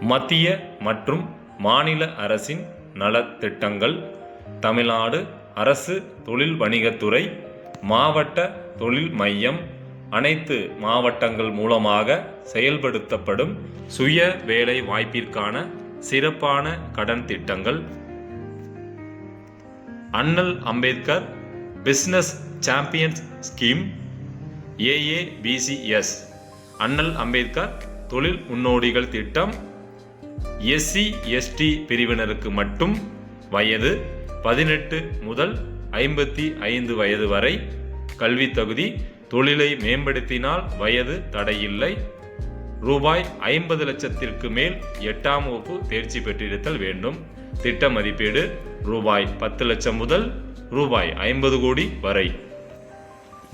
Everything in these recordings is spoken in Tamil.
மத்திய மற்றும் மாநில அரசின் நலத்திட்டங்கள் தமிழ்நாடு அரசு தொழில் வணிகத்துறை மாவட்ட தொழில் மையம் அனைத்து மாவட்டங்கள் மூலமாக செயல்படுத்தப்படும் சுய வேலை வாய்ப்பிற்கான சிறப்பான கடன் திட்டங்கள். அண்ணல் Ambedkar business champions scheme AABCS. அண்ணல் அம்பேத்கர் தொழில் முன்னோடிகள் திட்டம் எஸ்சி எஸ்டி பிரிவினருக்கு மட்டும் வயது பதினெட்டு முதல் ஐம்பத்தி ஐந்து வயது வரை கல்வி தகுதி தொழிலை மேம்படுத்தினால் வயது தடையில்லை. ரூபாய் ஐம்பது லட்சத்திற்கு மேல் எட்டாம் வகுப்பு தேர்ச்சி பெற்றிருத்தல் வேண்டும். திட்ட மதிப்பீடு ரூபாய் பத்து லட்சம் முதல் ரூபாய் ஐம்பது கோடி வரை.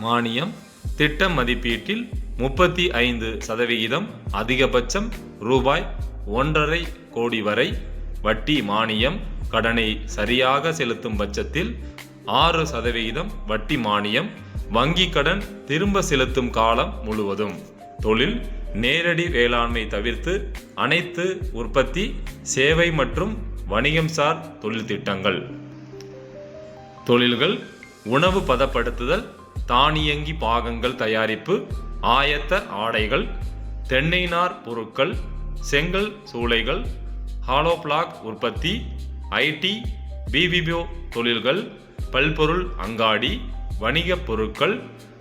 மானியம் திட்ட மதிப்பீட்டில் முப்பத்தி ஐந்து சதவிகிதம் அதிகபட்சம் ரூபாய் ஒன்றரை கோடி வரை வட்டி மானியம் கடனை சரியாக செலுத்தும் பட்சத்தில் ஆறு சதவிகிதம் வட்டி மானியம் வங்கி கடன் திரும்ப செலுத்தும் காலம் முழுவதும். தொழில் நேரடி வேளாண்மை தவிர்த்து அனைத்து உற்பத்தி சேவை மற்றும் வணிகம் சார் தொழில் திட்டங்கள். தொழில்கள் உணவு பதப்படுத்துதல் தானியங்கி பாகங்கள் தயாரிப்பு ஆயத்த ஆடைகள் தென்னை நார் பொருட்கள் செங்கல் சூளைகள் ஹாலோபிளாக் உற்பத்தி ஐடி பிபிபிஓ தொழில்கள் பல்பொருள் அங்காடி வணிகப் பொருட்கள்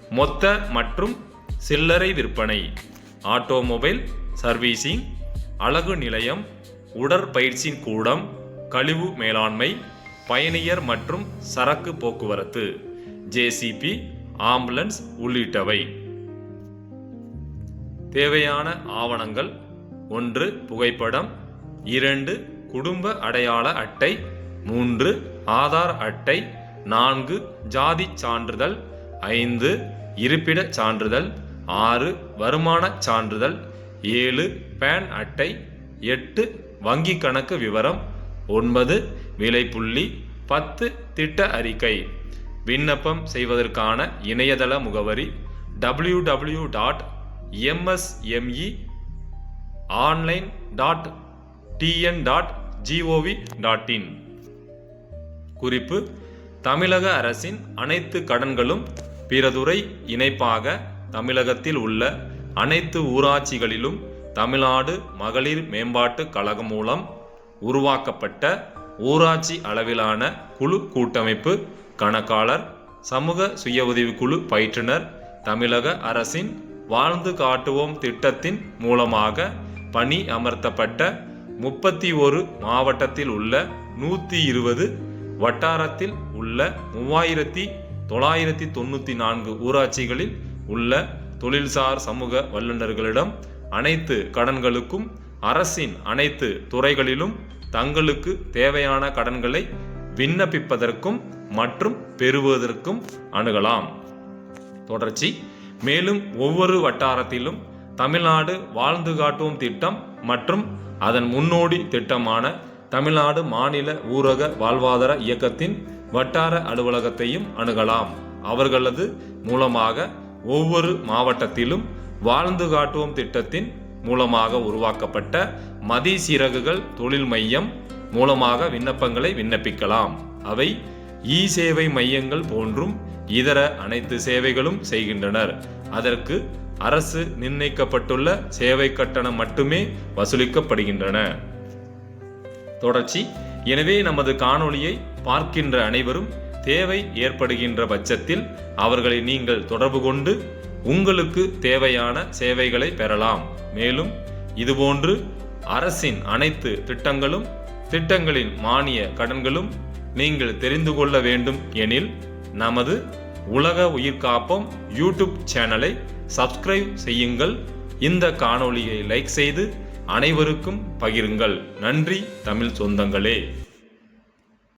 மொத்த மற்றும் சில்லறை விற்பனை ஆட்டோமொபைல் சர்வீசிங் அழகு நிலையம் உடற்பயிற்சி கூடம் கழிவு மேலாண்மை பயணியர் மற்றும் சரக்கு போக்குவரத்து ஜேசிபி ஆம்புலன்ஸ் உள்ளிட்டவை. தேவையான ஆவணங்கள் ஒன்று புகைப்படம் இரண்டு குடும்ப அடையாள அட்டை மூன்று ஆதார் அட்டை நான்கு ஜாதி சான்றிதழ் ஐந்து இருப்பிடச் சான்றிதழ் ஆறு வருமானச் சான்றிதழ் ஏழு பேன் அட்டை எட்டு வங்கி கணக்கு விவரம் ஒன்பது விலைப்புள்ளி பத்து திட்ட அறிக்கை. விண்ணப்பம் செய்வதற்கான இணையதள முகவரி W W dot MSME online dot TN dot GOV dot in குறிப்பு தமிழக அரசின் அனைத்து கடன்களும் பிறதுரை இணைப்பாக தமிழகத்தில் உள்ள அனைத்து ஊராட்சிகளிலும் தமிழ்நாடு மகளிர் மேம்பாட்டு கழகம் மூலம் உருவாக்கப்பட்ட ஊராட்சி அளவிலான குழு கூட்டமைப்பு கணக்காளர் சமூக சுய உதவிக்குழு பயிற்றுனர் தமிழக அரசின் வாழ்ந்து காட்டுவோம் திட்டத்தின் மூலமாக பணி அமர்த்தப்பட்ட முப்பத்தி ஒரு மாவட்டத்தில் உள்ள நூற்றி இருபது வட்டாரத்தில் உள்ள மூவாயிரத்தி தொள்ளாயிரத்தி தொண்ணூற்றி நான்கு ஊராட்சிகளில் உள்ள தொழில்சார் சமூக வல்லுநர்களிடம் அனைத்து கடன்களுக்கும் அரசின் அனைத்து துறைகளிலும் தங்களுக்கு தேவையான கடன்களை விண்ணப்பிப்பதற்கும் மற்றும் பெறுவதற்கும் அணுகலாம். தொடர்ச்சி. மேலும் ஒவ்வொரு வட்டாரத்திலும் தமிழ்நாடு வாழ்ந்து காட்டுவோம் திட்டம் மற்றும் அதன் முன்னோடி திட்டமான தமிழ்நாடு மாநில ஊரக வாழ்வாதார இயக்கத்தின் வட்டார அலுவலகத்தையும் அணுகலாம். அவர்களது மூலமாக ஒவ்வொரு மாவட்டத்திலும் வாழ்ந்து காட்டுவோம் திட்டத்தின் மூலமாக உருவாக்கப்பட்ட மதிசீரகுகள் தொழில் மையம் மூலமாக விண்ணப்பங்களை விண்ணப்பிக்கலாம். அவை இ சேவை மையங்கள் போன்றும் இதர அனைத்து சேவைகளும் செய்கின்றனர். அதற்கு அரசு நிர்ணயிக்கப்பட்டுள்ள சேவை கட்டணம் மட்டுமே வசூலிக்கப்படுகின்றன. தொடர்ச்சி. எனவே நமது காணொளியை பார்க்கின்ற அனைவரும் தேவை ஏற்படுகின்ற பட்சத்தில் அவர்களை நீங்கள் தொடர்பு கொண்டு உங்களுக்கு தேவையான சேவைகளை பெறலாம். மேலும் இதுபோன்று அரசின் அனைத்து திட்டங்களும் திட்டங்களின் மானிய கடன்களும் நீங்கள் தெரிந்து கொள்ள வேண்டும் எனில் நமது உலக உயிர்காப்பம் யூடியூப் சேனலை சப்ஸ்கிரைப் செய்யுங்கள். இந்த காணொளியை லைக் செய்து அனைவருக்கும் பகிருங்கள். நன்றி தமிழ் சொந்தங்களே.